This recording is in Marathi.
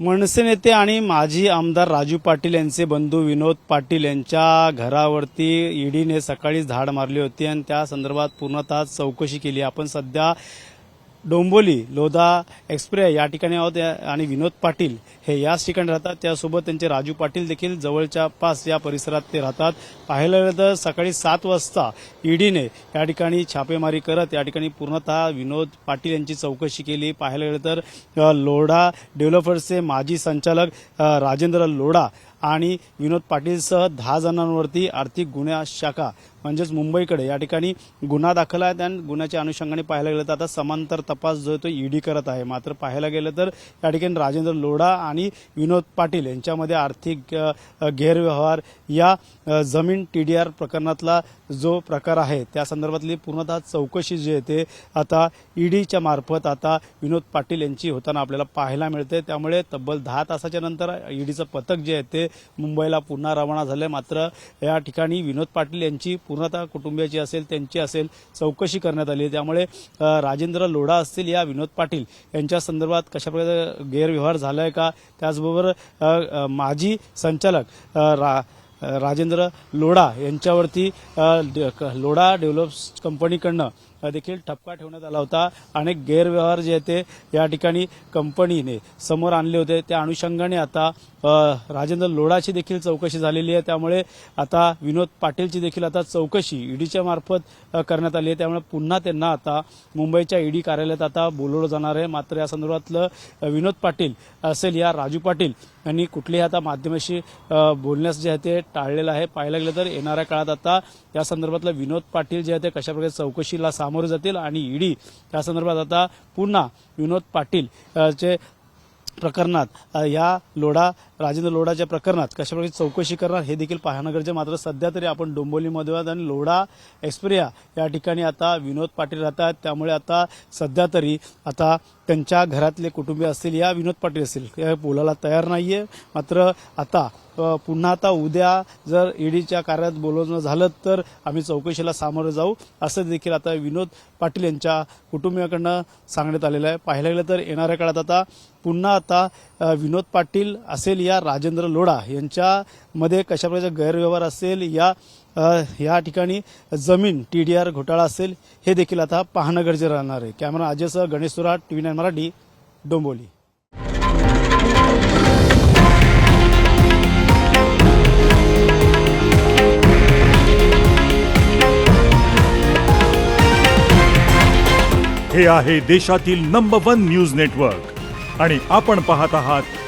मनसे नेते आणि माजी आमदार राजू पाटील यांचे बंधू विनोद पाटील यांच्या घरावरती ईडीने सकाळीच धाड मारली होती आणि त्या संदर्भात पूर्णतः चौकशी केली. आपण सध्या डोंबोली लोधा एक्सप्रे या ठिकाणी आहोत आणि विनोद पाटील हे याच ठिकाणी राहतात. त्यासोबत त्यांचे राजू पाटील देखील जवळच्या पास या परिसरात ते राहतात. पाहायला गेलं तर सकाळी सात वाजता ईडीने या ठिकाणी छापेमारी करत या ठिकाणी पूर्णतः विनोद पाटील यांची चौकशी केली. पाहायला गेलं तर लोढा डेव्हलपर्सचे माजी संचालक राजेंद्र लोढा आणि विनोद पाटीलसह दहा जणांवरती आर्थिक गुन्हा शाखा म्हणजेच मुंबईकडे या ठिकाणी गुन्हा दाखल आहे. आणि गुन्ह्याच्या अनुषंगाने पाहायला गेलं तर आता समांतर तपास जो आहे तो ईडी करत आहे. मात्र पाहायला गेलं तर या ठिकाणी राजेंद्र लोढा आणि विनोद पाटील यांच्यामध्ये आर्थिक गैरव्यवहार या जमीन टीडीआर प्रकरणातला जो प्रकार आहे त्या संदर्भातली पूर्णतः चौकशी जी आहे ते आता ईडीच्या मार्फत आता विनोद पाटील यांची होताना आपल्याला पाहायला मिळते त्यामुळे तब्बल दहा तासाच्या नंतर ईडीचं पथक जे आहे ते मुंबईला पुन्हा रवाना झाले मात्र या ठिकाणी विनोद पाटील यांची पूर्णतः कुटुंबियाची असेल त्यांची असेल चौकशी करण्यात आली त्यामुळे राजेंद्र लोढा असतील या विनोद पाटील यांच्या संदर्भात कशाप्रकारे गैरव्यवहार झाला आहे का? त्याचबरोबर माजी संचालक रा राजेंद्र लोढा यांच्यावरती क- लोढा डेव्हलप्स कंपनीकडनं देखील ठपका ठेवण्यात आला होता. अनेक गैरव्यवहार जे आहे ते या ठिकाणी कंपनीने समोर आणले होते. त्या अनुषंगाने आता राजेंद्र लोढाची देखील चौकशी झालेली आहे. त्यामुळे आता विनोद पाटीलची देखील आता चौकशी ईडीच्या मार्फत करण्यात आली आहे. त्यामुळे पुन्हा त्यांना आता मुंबईच्या ईडी कार्यालयात आता बोलवलं जाणार आहे. मात्र या संदर्भातलं विनोद पाटील असेल या राजू पाटील यांनी कुठलीही आता माध्यमाशी बोलण्यास जे आहे ते टाळलेलं आहे. पाहायला गेलं तर येणाऱ्या काळात आता या संदर्भातलं विनोद पाटील जे आहे ते कशाप्रकारे चौकशीला सामोरे जातील आणि ईडी त्या संदर्भात आता पुन्हा विनोद पाटील चे प्रकरणात या लोढा राजेंद्र लोढाच्या प्रकरणात कशाप्रकारे चौकशी करणार हे देखील पाहणं गरजे मात्र सध्या तरी आपण डोंबोलीमध्ये आहोत आणि लोढा एक्सप्रिया या ठिकाणी आता विनोद पाटील राहतात. त्यामुळे आता सध्या तरी आता त्यांच्या घरातले कुटुंबीय असतील या विनोद पाटील असतील हे बोलायला तयार नाही आहे मात्र आता पुन्हा आता उद्या जर ईडीच्या कार्यात बोलवणं झालं तर आम्ही चौकशीला सामोरं जाऊ असं देखील आता विनोद पाटील यांच्या कुटुंबियाकडनं सांगण्यात आलेलं आहे. पाहायला गेलं तर येणाऱ्या काळात आता पुन्हा आता विनोद पाटील असेल या राजेंद्र लोढा यांच्यामध्ये कशाप्रकारचा गैरव्यवहार असेल या या ठिकाणी जमीन टी डी आर घोटाळा असेल हे देखील आता पाहणं गरजेचं राहणार आहे. कॅमेरा अजयसह गणेश सुराट टीव्ही नाईन मराठी डोंबोली हे आहे देशातील नंबर वन न्यूज नेटवर्क आणि आपण पाहत आहात